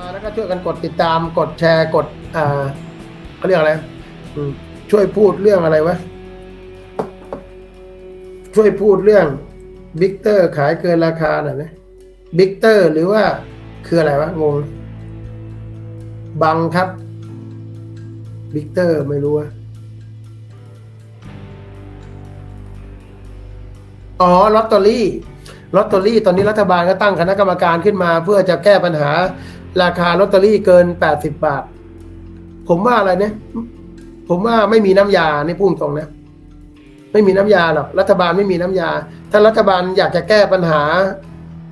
มาแล้วก็ช่วยกันกดติดตามกดแชร์กดอ่าเขาเรียกอะไรอืมช่วยพูดเรื่องอะไรวะช่วยพูดเรื่องบิ๊กเตอร์ขายเกินราคาหน่อยนะบิ๊กเตอร์หรือว่าคืออะไรวะงงบังครับบิ๊กเตอร์ไม่รู้ว่าอ๋อลอตเตอรี่ลอตเตอรี่ ตอนนี้รัฐบาลก็ตั้งคณะกรรมการขึ้นมา เพื่อจะแก้ปัญหา ราคาลอตเตอรี่เกินแปดสิบบาท ผมว่าอะไรเนี่ย ผมว่าไม่มีน้ำยาในพุ่งตรงนะ ไม่มีน้ำยาหรอกรัฐบาลไม่มีน้ำยา ถ้ารัฐบาลอยากจะแก้ปัญหา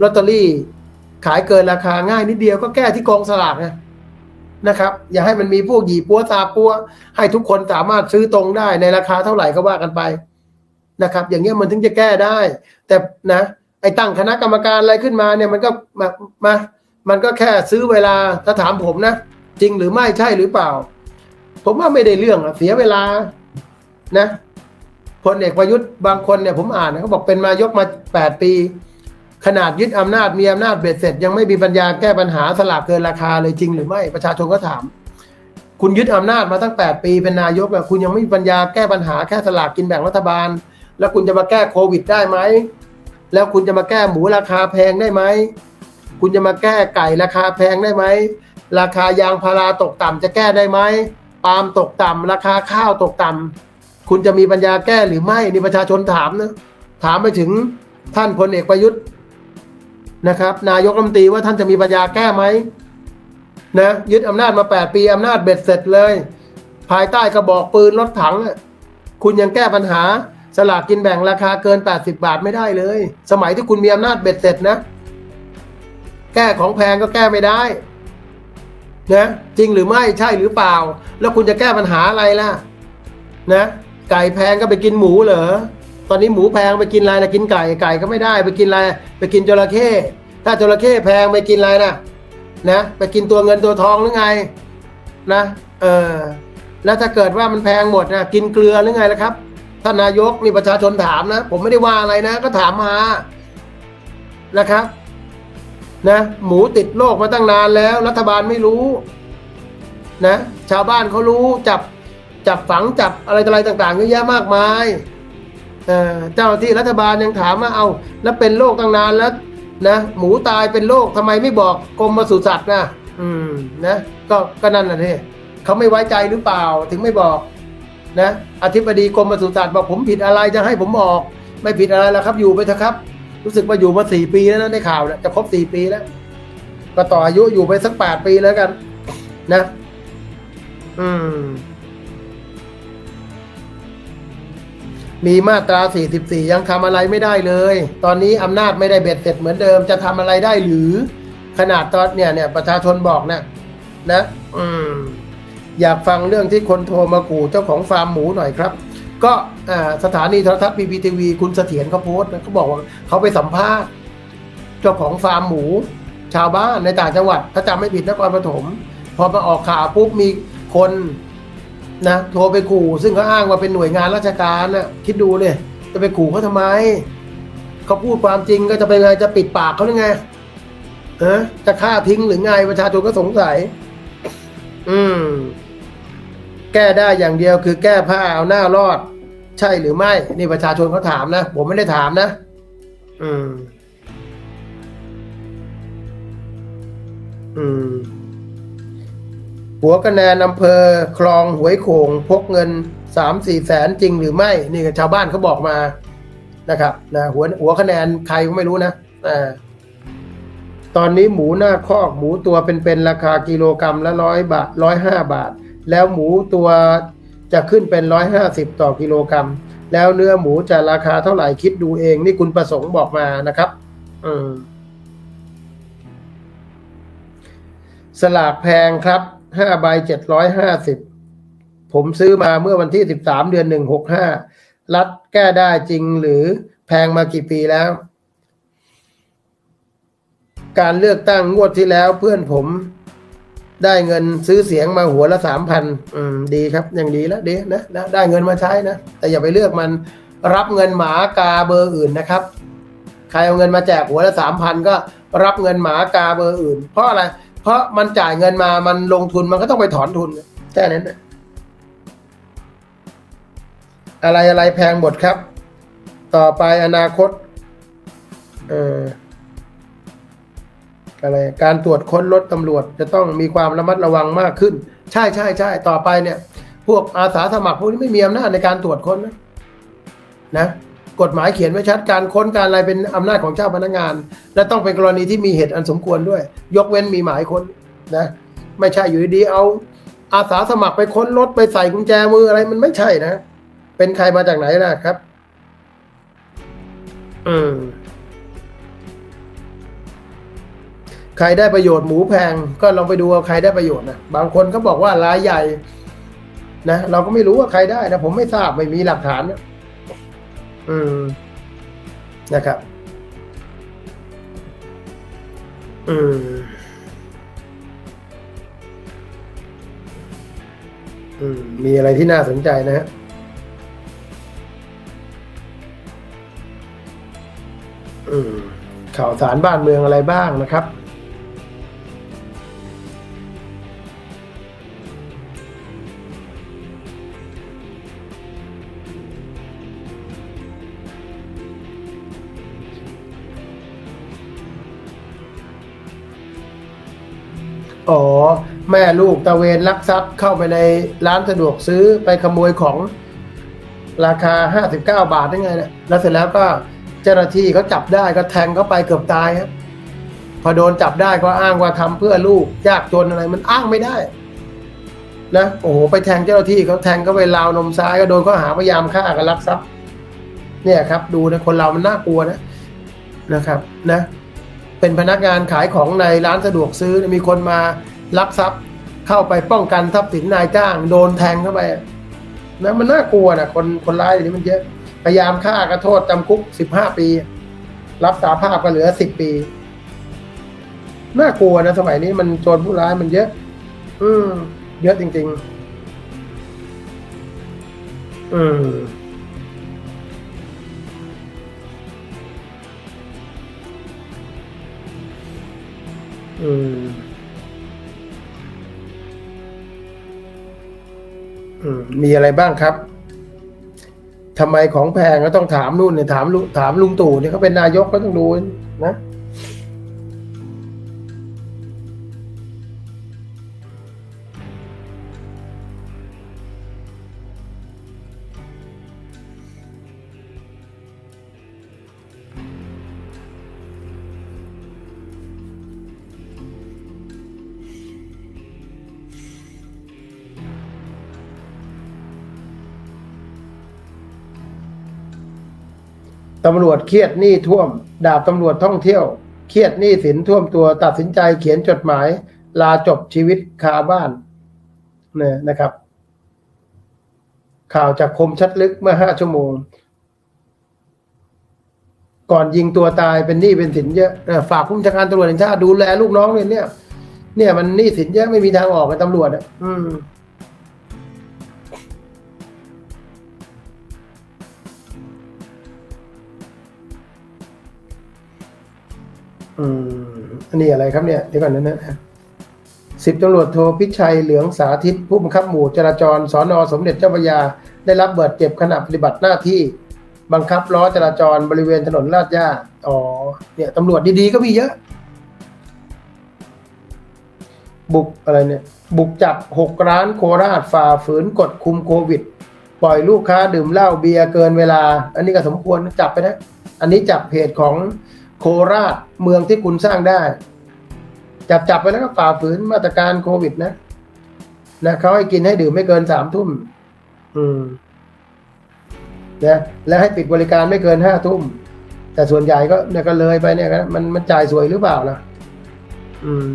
ลอตเตอรี่ ขายเกินราคาง่ายนิดเดียวก็แก้ที่กองสลากนะนะครับ อย่าให้มันมีพวกหยีปัวตาปัว ให้ทุกคนสามารถซื้อตรงได้ในราคาเท่าไหร่ก็ว่ากันไปนะครับ อย่างเงี้ยมันถึงจะแก้ได้ แต่นะไอ้ตั้งคณะกรรมการอะไรขึ้นมาเนี่ยมันก็มามา มันก็แค่ซื้อเวลาถ้าถามผมนะ จริงหรือไม่ใช่หรือเปล่า ผมว่าไม่ได้เรื่องอะเสียเวลานะพลเอกประยุทธ์บางคนเนี่ยผมอ่านเขาบอกเป็นมายกมาแปดปี ขนาดยึดอำนาจมีอำนาจเบ็ดเสร็จ ยังไม่มีปัญญาแก้ปัญหาสลากเกินราคาเลยจริงหรือไม่ประชาชนก็ถาม คุณยึดอำนาจมาตั้งแปดปีเป็นนายกอะคุณยังไม่มีปัญญาแก้ปัญหาแค่สลากกินแบ่งรัฐบาล แล้วคุณจะมาแก้โควิดได้ไหมแล้วคุณจะมาแก้หมูราคาแพงได้ไหม คุณจะมาแก้ไก่ราคาแพงได้ไหม ราคายางพาราตกต่ำจะแก้ได้ไหมปาล์มตกต่ำราคาข้าวตกต่ำคุณจะมีปัญญาแก้หรือไม่นี่ประชาชนถามนะถามไปถึงท่านพลเอกประยุทธ์นะครับ นายกรัฐมนตรีว่าท่านจะมีปัญญาแก้ไหมนะยึดอำนาจมาแปดปีอำนาจเบ็ดเสร็จเลย ภายใต้กระบอกปืนรถถัง คุณยังแก้ปัญหาสลากกินแบ่งราคาเกิน 80 บาทไม่ได้เลย สมัยที่คุณมีอำนาจเบ็ดเสร็จนะ แก้ของแพงก็แก้ไม่ได้นะจริงหรือไม่ใช่หรือเปล่า แล้วคุณจะแก้ปัญหาอะไรล่ะ นะ ไก่แพงก็ไปกินหมูเหรอตอนนี้หมูแพงไปกินอะไรนะกินไก่ไก่ก็ไม่ได้ไปกินอะไรไปกินจระเข้ถ้าจระเข้แพงไปกินอะไรนะนะไปกินตัวเงินตัวทองหรือไงนะเออแล้วถ้าเกิดว่ามันแพงหมดนะกินเกลือหรือไงล่ะครับท่านนายกนี่ประชาชนถามนะ ผมไม่ได้ว่าอะไรนะ ก็ถามมานะครับ นะหมูติดโรคมาตั้งนานแล้ว รัฐบาลไม่รู้นะชาวบ้านเขารู้จับจับฝังจับอะไรต่ออะไรต่างๆเยอะแยะมากมายเออเจ้าที่รัฐบาลยังถามว่าเอาแล้วเป็นโรคตั้งนานแล้วนะหมูตายเป็นโรคทำไมไม่บอกกรมปศุสัตว์นะอืมนะก็ก็นั่นแหละที่เขาไม่ไว้ใจหรือเปล่าถึงไม่บอกนะอธิบดีกรมปศุสัตว์บอกผมผิดอะไรจะให้ผมออก ไม่ผิดอะไรแล้วครับอยู่ไปเถอะครับ รู้สึกว่าอยู่มาสี่ปีแล้วนะได้ข่าวเนี่ยจะครบสี่ปีแล้ว ก็ต่ออายุอยู่ไปสักแปดปีแล้วกัน นะ อืม มีมาตรา 44 ยังทำอะไรไม่ได้เลย ตอนนี้อำนาจไม่ได้เบ็ดเสร็จเหมือนเดิมจะทำอะไรได้หรือ ขนาดตอนเนี่ยเนี่ยประชาชนบอกนะนะ อืม อยากฟังเรื่องที่คนโทรมาขู่เจ้าของฟาร์มหมูหน่อยครับ ก็สถานีโทรทัศน์พีพีทีวีคุณเสถียรเขาโพสต์นะเขาบอกว่าเขาไปสัมภาษณ์เจ้าของฟาร์มหมู ชาวบ้านในต่างจังหวัด ถ้าจำไม่ผิดนครปฐมพอมาออกข่าวปุ๊บมีคนนะโทรไปขู่ ซึ่งเขาอ้างว่าเป็นหน่วยงานราชการนะคิดดูเลย จะไปขู่เขาทำไม เขาพูดความจริงก็จะไปไงจะปิดปากเขาหรือไงเออจะฆ่าทิ้งหรือไงประชาชนก็สงสัย อืม แก้ได้อย่างเดียวคือแก้ผ้าเอาหน้ารอด ใช่หรือไม่ นี่ประชาชนเขาถามนะ ผมไม่ได้ถามนะ อืม อืม หัวคะแนนอำเภอ คลองหวยโขงพกเงินสามสี่แสนจริงหรือไม่ นี่ก็ชาวบ้านเขาบอกมานะครับนะหัวหัวคะแนนใครก็ไม่รู้นะอ่าตอนนี้หมูหน้าคอกหมูตัวเป็นๆราคากิโลกรรัมละร้อยบาทร้อยห้าบาท แล้วหมูตัวจะขึ้นเป็นร้อยห้าสิบต่อกิโลกรรัม แล้วเนื้อหมูจะราคาเท่าไหร่คิดดูเอง นี่คุณประสงค์บอกมานะครับอืมสลากแพงครับห้าใบเจ็ดร้อยห้าสิบผมซื้อมาเมื่อวันที่สิบสามเดือนหนึ่งหกห้ารัฐแก้ได้จริงหรือแพงมากี่ปีแล้ว การเลือกตั้งงวดที่แล้วเพื่อนผม ได้เงินซื้อเสียงมาหัวละสามพันอืมดีครับอย่างดีแล้วดีนะนะได้เงินมาใช้นะ แต่อย่าไปเลือกมันรับเงินหมากาเบอร์อื่นนะครับ ใครเอาเงินมาแจกหัวละสามพันก็รับเงินหมากาเบอร์อื่น เพราะอะไร เพราะมันจ่ายเงินมามันลงทุนมันก็ต้องไปถอนทุนแค่นั้นะอะไรอะไรแพงหมดครับ ต่อไปอนาคต เออ อะไรการตรวจค้นรถตำรวจจะต้องมีความระมัดระวังมากขึ้น ใช่ใช่ใช่ต่อไปเนี่ย พวกอาสาสมัครพวกนี้ไม่มีอำนาจในการตรวจค้นนะนะกฎหมายเขียนไว้ชัดการค้นการอะไรเป็นอำนาจของเจ้าพนักงาน และต้องเป็นกรณีที่มีเหตุอันสมควรด้วย ยกเว้นมีหมายค้นนะไม่ใช่อยู่ดีๆเอาอาสาสมัครไปค้นรถไปใส่กุญแจมืออะไรมันไม่ใช่นะ เป็นใครมาจากไหนนะครับ อืม ใครได้ประโยชน์หมูแพงก็ลองไปดูว่าใครได้ประโยชน์นะบางคนเขาบอกว่ารายใหญ่นะเราก็ไม่รู้ว่าใครได้นะผมไม่ทราบไม่มีหลักฐานนะอืมนะครับ อืม อืม มีอะไรที่น่าสนใจนะฮะอืมข่าวสารบ้านเมืองอะไรบ้างนะครับ อ๋อ แม่ลูกตะเวนลักทรัพย์เข้าไปในร้านสะดวกซื้อไปขโมยของราคาห้าสิบเก้าบาทได้ไงเนี่ยแล้วเสร็จแล้วก็เจ้าหน้าที่เขาจับได้ก็แทงเขาไปเกือบตายครับพอโดนจับได้ก็อ้างว่าทำเพื่อลูกยากจนอะไรมันอ้างไม่ได้นะโอ้โหไปแทงเจ้าหน้าที่เขาแทงเขาไปราวนมซ้ายก็โดนข้อหาพยายามฆ่ากับลักทรัพย์ เนี่ยครับ ดูนะคนเรามันน่ากลัวนะนะครับ นะ เป็นพนักงานขายของในร้านสะดวกซื้อมีคนมาลักทรัพย์เข้าไปป้องกันทรัพย์สินนายจ้าง โดนแทงเข้าไปนะมันน่ากลัวนะคนคนร้ายอย่างนี้มันเยอะพยายามฆ่าก็โทษจำคุกสิบห้าปี รับสาภาพก็เหลือสิบปีน่ากลัวนะสมัยนี้มันโจรผู้ร้ายมันเยอะ อืม เยอะจริง ๆ อืม อืมอืม มีอะไรบ้างครับทำไมของแพงก็ต้องถามนู่นเนี่ยถามลุถามลุงตู่เนี่ยเขาเป็นนายกก็ต้องดูนะ ตำรวจเครียดหนี้ท่วม ดาบตำรวจท่องเที่ยว เครียดหนี้สินท่วมตัวตัดสินใจเขียนจดหมาย ลาจบชีวิตคาบ้านเนี่ยนะครับ ข่าวจากคมชัดลึกเมื่อห้าชั่วโมง ก่อนยิงตัวตายเป็นหนี้เป็นสินเยอะฝากผู้บัญชาการตำรวจแห่งชาติดูแลลูกน้องเลยเนี่ย เนี่ยมันหนี้สินเยอะไม่มีทางออกเป็นตำรวจอะ อืม อืมอันนี้อะไรครับเนี่ยเดี๋ยวก่อนนะนะสิบตำรวจโทพิชัยเหลืองสาธิต ผู้บังคับหมู่จราจรสอนอสมเด็จเจ้าพระยา ได้รับบาดเจ็บขณะปฏิบัติหน้าที่ บังคับล้อจราจรบริเวณถนนลาดย่าอ๋อเนี่ยตำรวจดีๆก็มีเยอะ บุกอะไรเนี่ย บุกจับหกร้านโคราชฝ่าฝืนกฎคุมโควิด ปล่อยลูกค้าดื่มเหล้าเบียร์เกินเวลา อันนี้ก็สมควรจับไปนะ อันนี้จับเพจของ โคราชเมืองที่คุณสร้างได้ จับจับไปแล้วก็ฝ่าฝืนมาตรการโควิดนะนะเขาให้กินให้ดื่มไม่เกินสามทุ่มอืมนะและให้ปิดบริการไม่เกินห้าทุ่ม แต่ส่วนใหญ่ก็เนี่ยก็เลยไปเนี่ยมันมันจ่ายสวยหรือเปล่าล่ะ อืม